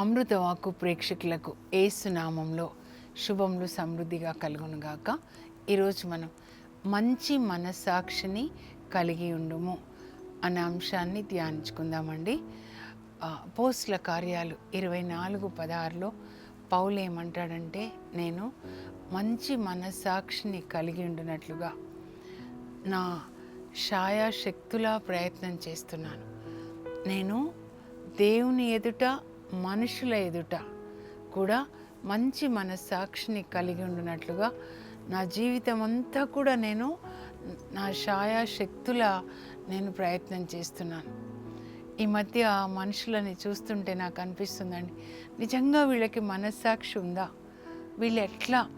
అమృతవాకు ప్రేక్షకులకు ఏసునామంలో శుభములు సమృద్ధిగా కలుగునుగాక. ఈరోజు మనం మంచి మనస్సాక్షిని కలిగి ఉండుము అనే అంశాన్ని ధ్యానించుకుందామండి. పోస్టుల కార్యాలు ఇరవై నాలుగు పదహారులో పౌలు ఏమంటాడంటే నేను మంచి మనస్సాక్షిని కలిగి ఉండినట్లుగా నా శాయాశక్తులా ప్రయత్నం చేస్తున్నాను. నేను దేవుని ఎదుట మనుషుల ఎదుట కూడా మంచి మనస్సాక్షిని కలిగి ఉండినట్లుగా నా జీవితం అంతా కూడా నేను నా శక్తుల నేను ప్రయత్నం చేస్తున్నాను. ఈ మధ్య మనుషులని చూస్తుంటే నాకు అనిపిస్తుందండి నిజంగా వీళ్ళకి మనస్సాక్షి ఉందా? వీళ్ళు ఎట్లా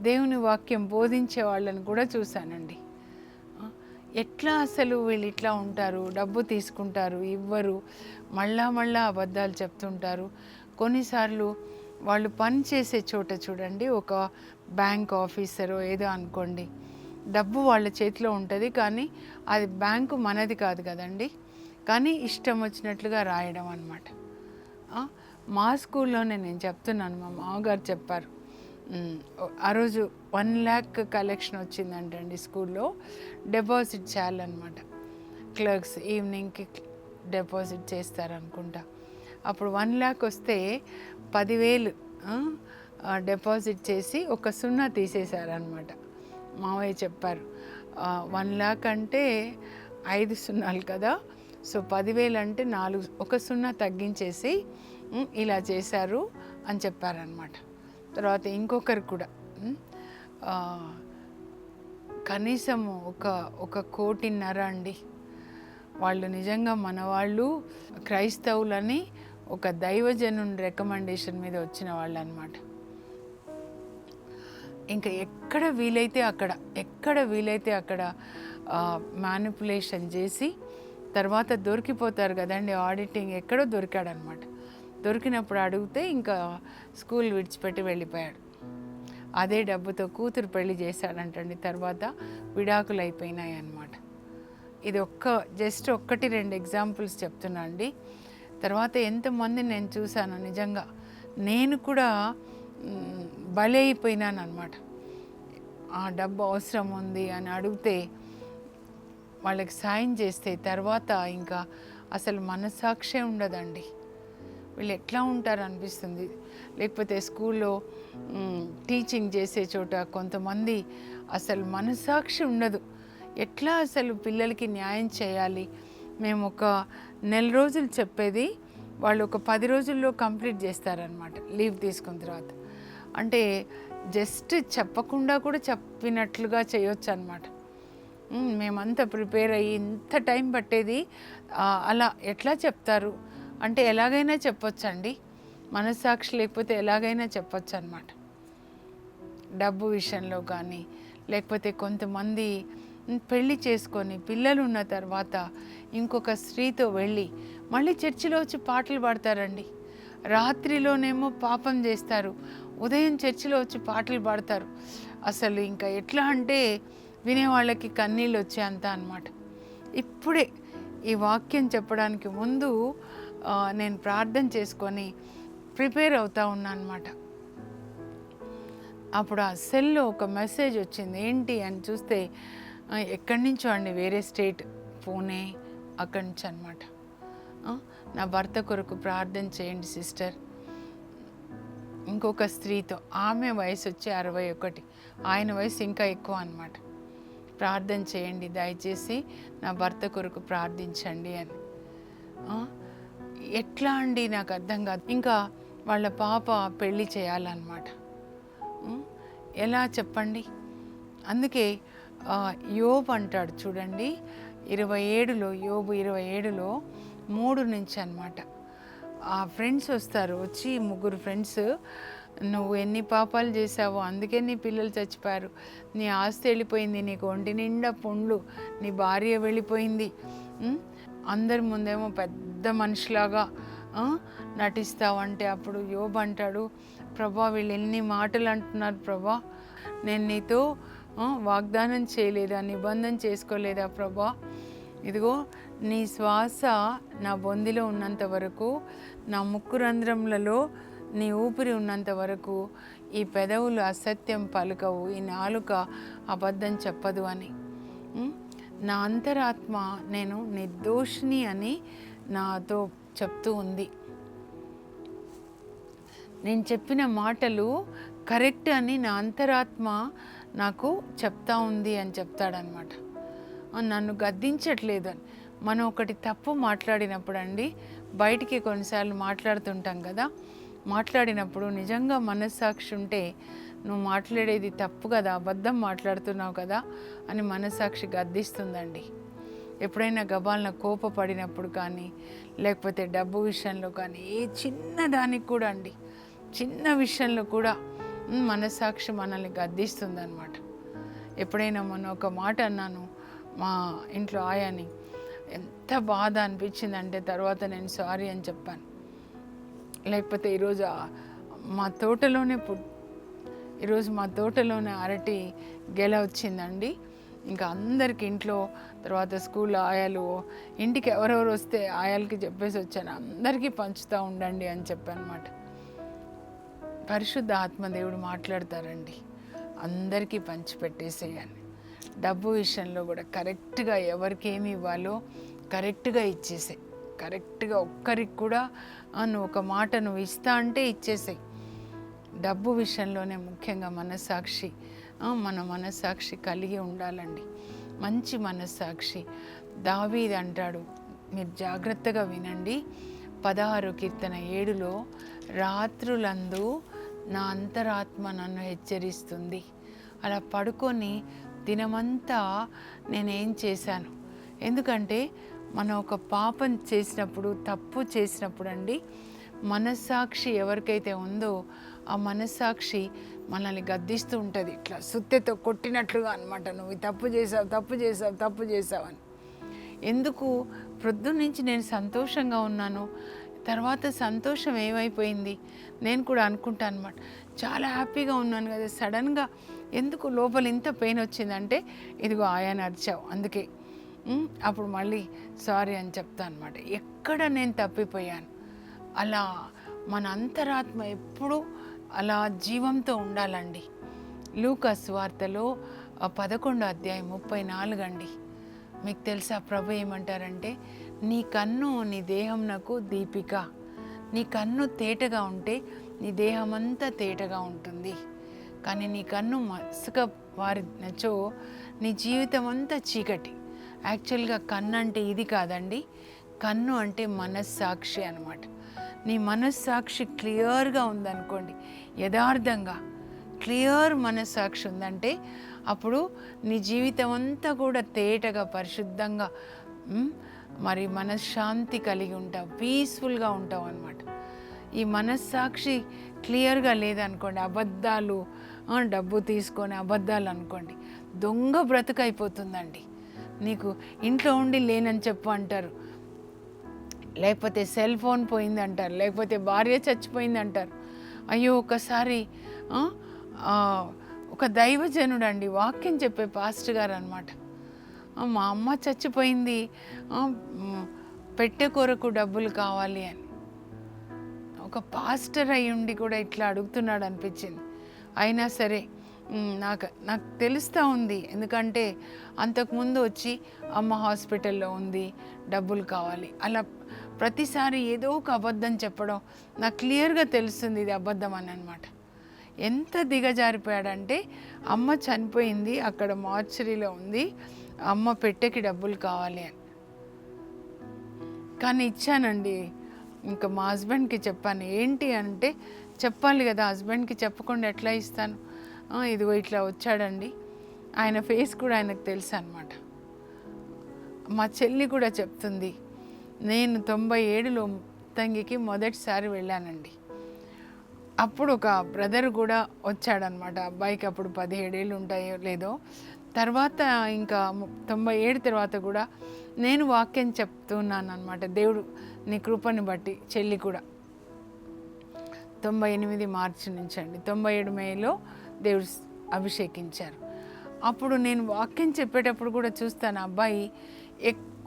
దేవుని వాక్యం బోధించే వాళ్ళని కూడా చూశానండి. ఎట్లా అసలు వీళ్ళు ఇట్లా ఉంటారు? డబ్బు తీసుకుంటారు ఇవ్వరు. మళ్ళా మళ్ళా అబద్ధాలు చెప్తుంటారు. కొన్నిసార్లు వాళ్ళు పని చేసే చోట చూడండి ఒక బ్యాంక్ ఆఫీసరో ఏదో అనుకోండి. డబ్బు వాళ్ళ చేతిలో ఉంటుంది కానీ అది బ్యాంకు మనది కాదు కదండి. కానీ ఇష్టం వచ్చినట్లుగా రాయడం అనమాట మా స్కూల్లోనే నేను చెప్తున్నాను మా మామగారు చెప్పారు. ఆ రోజు వన్ ల్యాక్ కలెక్షన్ వచ్చిందంటండి స్కూల్లో. డిపాజిట్ చేయాలన్నమాట. క్లర్క్స్ ఈవినింగ్కి డిపాజిట్ చేస్తారనుకుంటా. అప్పుడు వన్ ల్యాక్ వస్తే పదివేలు డిపాజిట్ చేసి ఒక సున్నా తీసేశారనమాట మావయ్య చెప్పారు వన్ ల్యాక్ అంటే ఐదు సున్నాలు కదా సో పదివేలు అంటే నాలుగు ఒక సున్నా తగ్గించేసి ఇలా చేశారు అని చెప్పారనమాట తర్వాత ఇంకొకరు కూడా కనీసం ఒక ఒక కోటిన్నర అండి. వాళ్ళు నిజంగా మనవాళ్ళు క్రైస్తవులని ఒక దైవజను రికమెండేషన్ మీద వచ్చిన వాళ్ళు అనమాట ఇంకా ఎక్కడ వీలైతే అక్కడ ఎక్కడ వీలైతే అక్కడ మ్యానిపులేషన్ చేసి తర్వాత దొరికిపోతారు కదండి ఆడిటింగ్ ఎక్కడో దొరికాడనమాట. దొరికినప్పుడు అడిగితే ఇంకా స్కూల్ విడిచిపెట్టి వెళ్ళిపోయాడు. అదే డబ్బుతో కూతురు పెళ్ళి చేశాడంటండి. తర్వాత విడాకులు అయిపోయినాయి అన్నమాట. ఇది ఒక్క జస్ట్ ఒక్కటి రెండు ఎగ్జాంపుల్స్ చెప్తున్నా అండి. తర్వాత ఎంతమంది నేను చూశాను నిజంగా నేను కూడా మ్, బలి అయిపోయినాను అనమాట ఆ డబ్బు అవసరం ఉంది అని అడిగితే వాళ్ళకి సాయం చేస్తే తర్వాత ఇంకా అసలు మనస్సాక్షే ఉండదండి. వీళ్ళు ఎట్లా ఉంటారు అనిపిస్తుంది లేకపోతే స్కూల్లో టీచింగ్ చేసే చోట కొంతమంది అసలు మనసాక్షి ఉండదు. ఎట్లా అసలు పిల్లలకి న్యాయం చేయాలి? మేము ఒక నెల రోజులు చెప్పేది వాళ్ళు ఒక పది రోజుల్లో కంప్లీట్ చేస్తారనమాట లీవ్ తీసుకున్న తర్వాత. అంటే జస్ట్ చెప్పకుండా కూడా చెప్పినట్లుగా చేయొచ్చు అనమాట మేమంతా ప్రిపేర్ అయ్యి ఇంత టైం పట్టేది అలా ఎట్లా చెప్తారు? అంటే ఎలాగైనా చెప్పొచ్చండి. మనస్సాక్షి లేకపోతే ఎలాగైనా చెప్పొచ్చు అనమాట డబ్బు విషయంలో కానీ లేకపోతే కొంతమంది పెళ్ళి పెళ్ళి చేసుకొని పిల్లలు ఉన్న తర్వాత ఇంకొక స్త్రీతో వెళ్ళి మళ్ళీ చర్చిలో వచ్చి పాటలు పాడతారండి. రాత్రిలోనేమో పాపం చేస్తారు. ఉదయం చర్చిలో వచ్చి పాటలు పాడతారు. అసలు ఇంకా ఎట్లా అంటే వినేవాళ్ళకి కన్నీళ్ళు వచ్చే అంత అనమాట ఇప్పుడే ఈ వాక్యం చెప్పడానికి ముందు నేను ప్రార్థన చేసుకొని ప్రిపేర్ అవుతా ఉన్నా అనమాట అప్పుడు ఆ సెల్లో ఒక మెసేజ్ వచ్చింది ఏంటి అని చూస్తే ఎక్కడి నుంచో అండి వేరే స్టేట్ పూణే అక్కడి నుంచి అనమాట నా భర్త కొరకు ప్రార్థన చేయండి సిస్టర్. ఇంకొక స్త్రీతో ఆమె వయసు వచ్చి అరవై ఒకటి ఆయన వయసు ఇంకా ఎక్కువ అనమాట ప్రార్థన చేయండి దయచేసి నా భర్త కొరకు ప్రార్థించండి అని. ఎట్లా అండి? నాకు అర్థం కాదు. ఇంకా వాళ్ళ పాప పెళ్ళి చేయాలన్నమాట. ఎలా చెప్పండి? అందుకే యోబు అంటాడు చూడండి ఇరవై ఏడులో యోబు ఇరవై ఏడులో మూడు నుంచి అన్నమాట. ఆ ఫ్రెండ్స్ వస్తారు వచ్చి ముగ్గురు ఫ్రెండ్స్ నువ్వు ఎన్ని పాపాలు చేసావో అందుకే నీ పిల్లలు చచ్చిపోయారు. నీ ఆస్తి వెళ్ళిపోయింది నీకు ఒంటి నిండా పుండ్లు నీ భార్య వెళ్ళిపోయింది. అందరి ముందేమో పెద్ద మనిషిలాగా నటిస్తావంటే అప్పుడు యోబ్ అంటాడు. ప్రభా వీళ్ళు ఎన్ని మాటలు అంటున్నారు ప్రభా. నేను నీతో వాగ్దానం చేయలేదా నిబంధన చేసుకోలేదా ప్రభా. ఇదిగో నీ శ్వాస నా బొందిలో ఉన్నంత వరకు నా ముక్కు రంధ్రములలో నీ ఊపిరి ఉన్నంత వరకు ఈ పెదవులు అసత్యం పలుకవు ఈ నాలుక అబద్ధం చెప్పదు అని. నా అంతరాత్మ నేను నిర్దోషిని అని నాతో చెప్తూ ఉంది. నేను చెప్పిన మాటలు కరెక్ట్ అని నా అంతరాత్మ నాకు చెప్తా ఉంది అని చెప్తాడనమాట నన్ను గద్దించట్లేదు అని. మనం ఒకటి తప్పు మాట్లాడినప్పుడు అండి బయటికి కొన్నిసార్లు మాట్లాడుతుంటాం కదా మాట్లాడినప్పుడు నిజంగా మనస్సాక్షి ఉంటే నువ్వు మాట్లాడేది తప్పు కదా అబద్ధం మాట్లాడుతున్నావు కదా అని మనస్సాక్షి గద్దిస్తుందండి. ఎప్పుడైనా గబాలన కోపపడినప్పుడు కానీ లేకపోతే డబ్బు విషయంలో కానీ ఏ చిన్న దానికి కూడా అండి చిన్న విషయంలో కూడా మనసాక్షి మనస్సాక్షి మనల్ని గద్దిస్తుందనమాట ఎప్పుడైనా మొన్న ఒక మాట అన్నాను మా ఇంట్లో ఆయాని ఎంత బాధ అనిపించిందంటే తర్వాత నేను సారీ అని చెప్పాను. లేకపోతే ఈరోజు మా తోటలోనే పు ఈరోజు మా తోటలోనే అరటి గెల వచ్చిందండి. ఇంకా అందరికి ఇంట్లో తర్వాత స్కూల్లో ఆయాలు ఇంటికి ఎవరెవరు వస్తే ఆయాలకి చెప్పేసి వచ్చాను. అందరికీ పంచుతూ ఉండండి అని చెప్పానమాట పరిశుద్ధ ఆత్మదేవుడు మాట్లాడతారండి. అందరికీ పంచిపెట్టేసేయాలి డబ్బు విషయంలో కూడా కరెక్ట్గా ఎవరికి ఏమి ఇవ్వాలో కరెక్ట్గా ఇచ్చేసే. కరెక్ట్గా ఒక్కరికి కూడా నువ్వు ఒక మాట నువ్వు ఇస్తా అంటే ఇచ్చేసాయి డబ్బు విషయంలోనే ముఖ్యంగా మనస్సాక్షి. మన మనస్సాక్షి కలిగి ఉండాలండి. మంచి మనస్సాక్షి. దావీద్ అంటాడు మీరు జాగ్రత్తగా వినండి. పదహారు కీర్తన ఏడులో రాత్రులందు నా అంతరాత్మ నన్ను హెచ్చరిస్తుంది. అలా పడుకొని దినమంతా నేనేం చేశాను? ఎందుకంటే మనం ఒక పాపం చేసినప్పుడు తప్పు చేసినప్పుడు అండి మనస్సాక్షి ఎవరికైతే ఉందో ఆ మనస్సాక్షి మనల్ని గద్దిస్తూ ఉంటుంది. ఇట్లా సుత్తెతో కొట్టినట్లుగా అనమాట నువ్వు తప్పు చేసావు తప్పు చేసావు తప్పు చేసావు అని. ఎందుకు? ప్రొద్దున్నుంచి నేను సంతోషంగా ఉన్నాను. తర్వాత సంతోషం ఏమైపోయింది? నేను కూడా అనుకుంటాను అనమాట చాలా హ్యాపీగా ఉన్నాను కదా. సడన్గా ఎందుకు లోపల ఇంత పెయిన్ వచ్చిందంటే ఇదిగో ఆయన అరిచావు అందుకే. అప్పుడు మళ్ళీ సారీ అని చెప్తా అనమాట ఎక్కడ నేను తప్పిపోయాను? అలా మన అంతరాత్మ ఎప్పుడూ అలా జీవంతో ఉండాలండి. లూకస్ వార్తలో పదకొండు పదకొండో అధ్యాయం ముప్పై నాలుగు అండి మీకు తెలుసా ప్రభు ఏమంటారంటే నీ కన్ను నీ దేహం నాకు దీపిక. నీ కన్ను తేటగా ఉంటే నీ దేహం అంతా తేటగా ఉంటుంది. కానీ నీ కన్ను మసుక వారినచో నీ జీవితం అంతా చీకటి. యాక్చువల్గా కన్ను అంటే ఇది కాదండి కన్ను అంటే మనస్సాక్షి అనమాట నీ మనస్సాక్షి క్లియర్గా ఉందనుకోండి యథార్థంగా క్లియర్ మనస్సాక్షి ఉందంటే అప్పుడు నీ జీవితం అంతా కూడా తేటగా పరిశుద్ధంగా మరి మనశ్శాంతి కలిగి ఉంటావు పీస్ఫుల్గా ఉంటావు అనమాట ఈ మనస్సాక్షి క్లియర్గా లేదనుకోండి అబద్ధాలు డబ్బు తీసుకొని అబద్ధాలు అనుకోండి దొంగ బ్రతుకైపోతుందండి. నీకు ఇంట్లో ఉండి లేనని చెప్పు అంటారు. లేకపోతే సెల్ ఫోన్ పోయింది అంటారు లేకపోతే భార్య చచ్చిపోయింది అంటారు అయ్యో ఒకసారి ఒక దైవజనుడు అండి వాక్యం చెప్పే పాస్టర్ గారు అనమాట మా అమ్మ చచ్చిపోయింది పెట్టె కొరకు డబ్బులు కావాలి అని. ఒక పాస్టర్ అయి ఉండి కూడా ఇట్లా అడుగుతున్నాడు అనిపించింది. అయినా సరే నాకు నాకు తెలుస్తూ ఉంది. ఎందుకంటే అంతకుముందు వచ్చి అమ్మ హాస్పిటల్లో ఉంది డబ్బులు కావాలి. అలా ప్రతిసారి ఏదో ఒక అబద్ధం చెప్పడం నాకు క్లియర్గా తెలుస్తుంది ఇది అబద్ధం అని అనమాట ఎంత దిగజారిపోయాడంటే అమ్మ చనిపోయింది అక్కడ మార్చరీలో ఉంది అమ్మ పెట్టెకి డబ్బులు కావాలి అని. కానీ ఇచ్చానండి. ఇంకా మా హస్బెండ్కి చెప్పాను ఏంటి అంటే చెప్పాలి కదా హస్బెండ్కి చెప్పకుండా ఎట్లా ఇస్తాను? ఇదిగో ఇట్లా వచ్చాడండి. ఆయన ఫేస్ కూడా ఆయనకు తెలుసు అనమాట మా చెల్లి కూడా చెప్తుంది నేను తొంభై ఏడులో తంగికి మొదటిసారి వెళ్ళానండి. అప్పుడు ఒక బ్రదర్ కూడా వచ్చాడనమాట అబ్బాయికి అప్పుడు పదిహేడేళ్ళు ఉంటాయో లేదో. తర్వాత ఇంకా తొంభై ఏడు తర్వాత కూడా నేను వాక్యం చెప్తున్నాను అనమాట దేవుడు నీ కృపని బట్టి చెల్లి కూడా. తొంభై ఎనిమిది మార్చి నుంచి అండి తొంభై ఏడు మేలో దేవుడు అభిషేకించారు. అప్పుడు నేను వాక్యం చెప్పేటప్పుడు కూడా చూస్తాను అబ్బాయి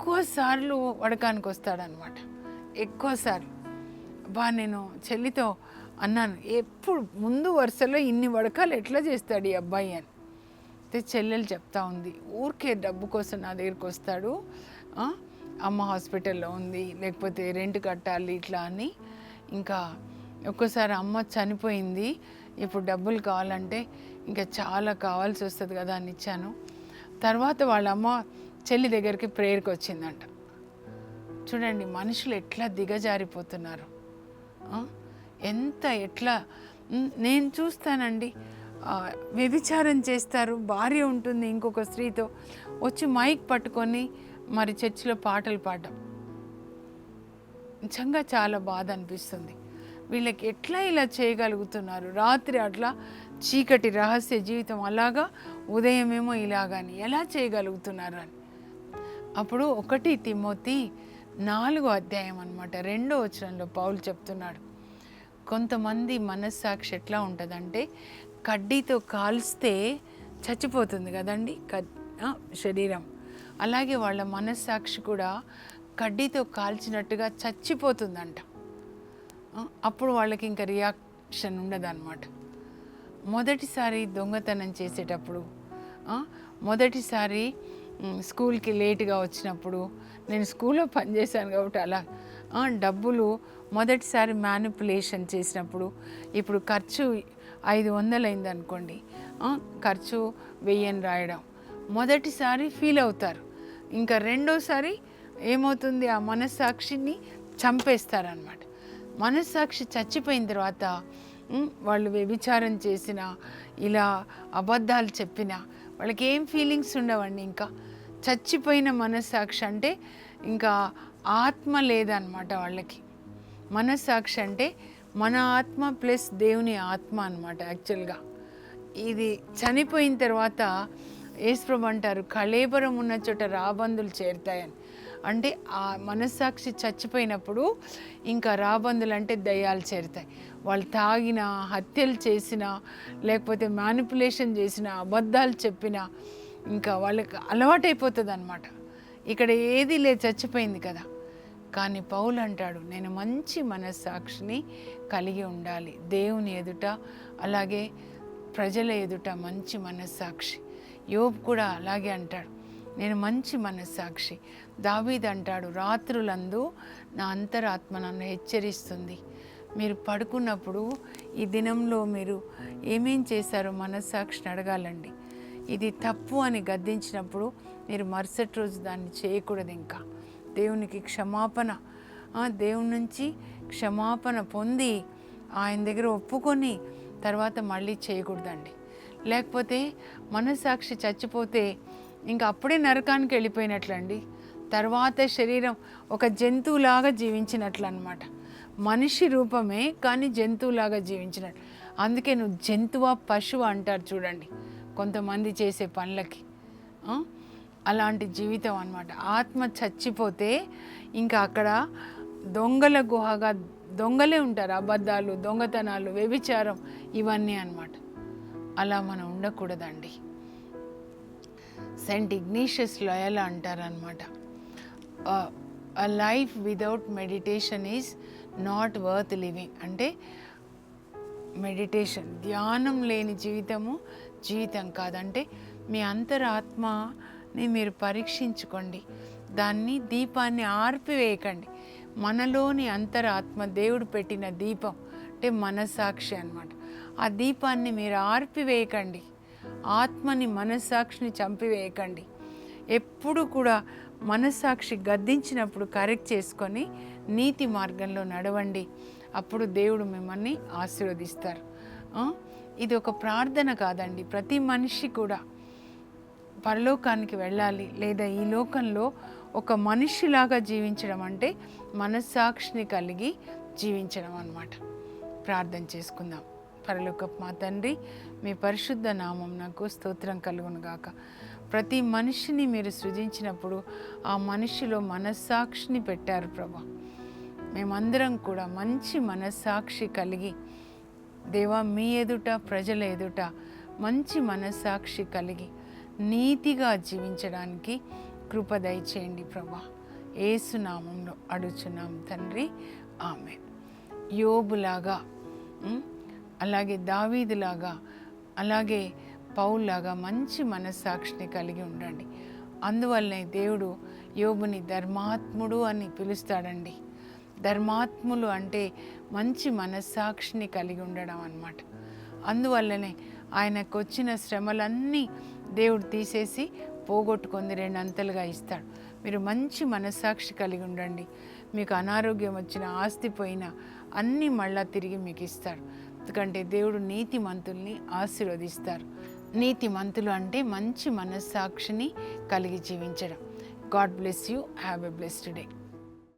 ఎక్కువసార్లు వడకానికి వస్తాడనమాట. ఎక్కువ సార్లు. బా నేను చెల్లితో అన్నాను ఎప్పుడు? ముందు వరుసలో ఇన్ని వడకాలు ఎట్లా చేస్తాడు ఈ అబ్బాయి అని. అయితే చెల్లెలు చెప్తా ఉంది ఊరికే డబ్బు కోసం నా దగ్గరికి వస్తాడు అమ్మ హాస్పిటల్లో ఉంది లేకపోతే రెంట్ కట్టాలి ఇట్లా అని. ఇంకా ఒక్కోసారి అమ్మ చనిపోయింది ఇప్పుడు డబ్బులు కావాలంటే ఇంకా చాలా కావాల్సి వస్తుంది కదా అని ఇచ్చాను. తర్వాత వాళ్ళ అమ్మ చెల్లి దగ్గరికి ప్రేయర్కి వచ్చిందంట. చూడండి మనుషులు ఎట్లా దిగజారిపోతున్నారు? ఎంత ఎట్లా? నేను చూస్తానండి. వ్యభిచారం చేస్తారు భార్య ఉంటుంది ఇంకొక స్త్రీతో. వచ్చి మైక్ పట్టుకొని మరి చర్చిలో పాటలు పాడడం నిజంగా చాలా బాధ అనిపిస్తుంది. వీళ్ళకి ఎట్లా ఇలా చేయగలుగుతున్నారు? రాత్రి అట్లా చీకటి రహస్య జీవితం అలాగా ఉదయమేమో ఇలాగాని ఎలా చేయగలుగుతున్నారు అని. అప్పుడు ఒకటి తిమ్మోతి నాలుగో అధ్యాయం అనమాట రెండో వచనంలో పౌలు చెప్తున్నాడు కొంతమంది మనస్సాక్షి ఎట్లా ఉంటుందంటే కడ్డీతో కాల్స్తే చచ్చిపోతుంది కదండి శరీరం. అలాగే వాళ్ళ మనస్సాక్షి కూడా కడ్డీతో కాల్చినట్టుగా చచ్చిపోతుందంట. అప్పుడు వాళ్ళకి ఇంకా రియాక్షన్ ఉండదన్నమాట. మొదటిసారి దొంగతనం చేసేటప్పుడు మొదటిసారి స్కూల్కి లేటుగా వచ్చినప్పుడు నేను స్కూల్లో పనిచేశాను కాబట్టి అలా డబ్బులు మొదటిసారి మ్యానిపులేషన్ చేసినప్పుడు ఇప్పుడు ఖర్చు ఐదు వందలు అయిందనుకోండి ఖర్చు వెయ్యని రాయడం మొదటిసారి ఫీల్ అవుతారు. ఇంకా రెండోసారి ఏమవుతుంది ఆ మనస్సాక్షిని చంపేస్తారనమాట మనస్సాక్షి చచ్చిపోయిన తర్వాత వాళ్ళు వ్యభిచారం చేసిన ఇలా అబద్ధాలు చెప్పిన వాళ్ళకి ఏం ఫీలింగ్స్ ఉండవండి ఇంకా. చచ్చిపోయిన మనస్సాక్షి అంటే ఇంకా ఆత్మ లేదన్నమాట వాళ్ళకి. మనస్సాక్షి అంటే మన ఆత్మ ప్లస్ దేవుని ఆత్మ అనమాట యాక్చువల్గా. ఇది చనిపోయిన తర్వాత యేసుప్రభు అంటారు కళేబరం ఉన్న చోట రాబందులు చేరుతాయని. అంటే ఆ మనస్సాక్షి చచ్చిపోయినప్పుడు ఇంకా రాబందులు అంటే దయ్యాలు చేరుతాయి. వాళ్ళు తాగిన హత్యలు చేసిన లేకపోతే మ్యానిపులేషన్ చేసిన అబద్ధాలు చెప్పిన ఇంకా వాళ్ళకి అలవాటైపోతుంది అనమాట ఇక్కడ ఏది లేదు చచ్చిపోయింది కదా. కానీ పౌలు అంటాడు నేను మంచి మనస్సాక్షిని కలిగి ఉండాలి. దేవుని ఎదుట అలాగే ప్రజల ఎదుట మంచి మనస్సాక్షి. యోబ్ కూడా అలాగే అంటాడు నేను మంచి మనస్సాక్షి. దావీద్ అంటాడు రాత్రులందు నా అంతరాత్మ నన్ను హెచ్చరిస్తుంది. మీరు పడుకున్నప్పుడు ఈ దినంలో మీరు ఏమేం చేశారో మనస్సాక్షిని అడగాలండి. ఇది తప్పు అని గద్దించినప్పుడు మీరు మరుసటి రోజు దాన్ని చేయకూడదు ఇంకా. దేవునికి క్షమాపణ. దేవుని నుంచి క్షమాపణ పొంది ఆయన దగ్గర ఒప్పుకొని తర్వాత మళ్ళీ చేయకూడదండి. లేకపోతే మనస్సాక్షి చచ్చిపోతే ఇంకా అప్పుడే నరకానికి వెళ్ళిపోయినట్లండి. తర్వాత శరీరం ఒక జంతువులాగా జీవించినట్లు అనమాట మనిషి రూపమే కానీ జంతువులాగా జీవించినట్లు అందుకే నువ్వు జంతువా పశువు అంటారు చూడండి. కొంతమంది చేసే పనులకి అలాంటి జీవితం అనమాట ఆత్మ చచ్చిపోతే ఇంకా అక్కడ దొంగల గుహగా దొంగలే ఉంటారు అబద్ధాలు దొంగతనాలు వ్యభిచారం ఇవన్నీ అన్నమాట. అలా మనం ఉండకూడదండి. సెంట్ ఇగ్నీషియస్ లోయలా అంటారనమాట life without meditation is not worth living అంటే మెడిటేషన్ ధ్యానం లేని జీవితము జీవితం కాదంటే మీ అంతరాత్మని మీరు పరీక్షించుకోండి. దాన్ని దీపాన్ని ఆర్పివేయకండి. మనలోని అంతరాత్మ దేవుడు పెట్టిన దీపం అంటే మనసాక్షి అన్నమాట. ఆ దీపాన్ని మీరు ఆర్పివేయకండి. ఆత్మని మనస్సాక్షిని చంపివేయకండి. ఎప్పుడు కూడా మనస్సాక్షి గద్దించినప్పుడు కరెక్ట్ చేసుకొని నీతి మార్గంలో నడవండి. అప్పుడు దేవుడు మిమ్మల్ని ఆశీర్వదిస్తారు. ఇది ఒక ప్రార్థన కాదండి. ప్రతి మనిషి కూడా పరలోకానికి వెళ్ళాలి లేదా ఈ లోకంలో ఒక మనిషిలాగా జీవించడం అంటే మనస్సాక్షిని కలిగి జీవించడం అన్నమాట. ప్రార్థన చేసుకుందాం. పరలోకపు మా తండ్రి మీ పరిశుద్ధ నామం నాకు స్తోత్రం కలుగును గాక. ప్రతి మనిషిని మీరు సృజించినప్పుడు ఆ మనిషిలో మనస్సాక్షిని పెట్టారు ప్రభా. మేమందరం కూడా మంచి మనస్సాక్షి కలిగి దేవా మీ ఎదుట ప్రజల ఎదుట మంచి మనస్సాక్షి కలిగి నీతిగా జీవించడానికి కృప దయచేయండి ప్రభా. ఏసునామంలో అడుచున్నాం తండ్రి. ఆమె యోబులాగా అలాగే దావీదులాగా అలాగే పౌల్లాగా మంచి మనస్సాక్షిని కలిగి ఉండండి. అందువల్లనే దేవుడు యోబుని ధర్మాత్ముడు అని పిలుస్తాడండి. ధర్మాత్ములు అంటే మంచి మనస్సాక్షిని కలిగి ఉండడం అన్నమాట. అందువల్లనే ఆయనకు వచ్చిన శ్రమలన్నీ దేవుడు తీసేసి పోగొట్టుకుంది రెండంతలుగా ఇస్తాడు. మీరు మంచి మనస్సాక్షి కలిగి ఉండండి. మీకు అనారోగ్యం వచ్చిన ఆస్తి పోయినా అన్నీ మళ్ళా తిరిగి మీకు ఇస్తాడు ఎందుకంటే దేవుడు నీతి మంతుల్ని ఆశీర్వదిస్తారు. నీతి మంతులు అంటే మంచి మనస్సాక్షిని కలిగి జీవించడం. God bless you. Have a blessed day.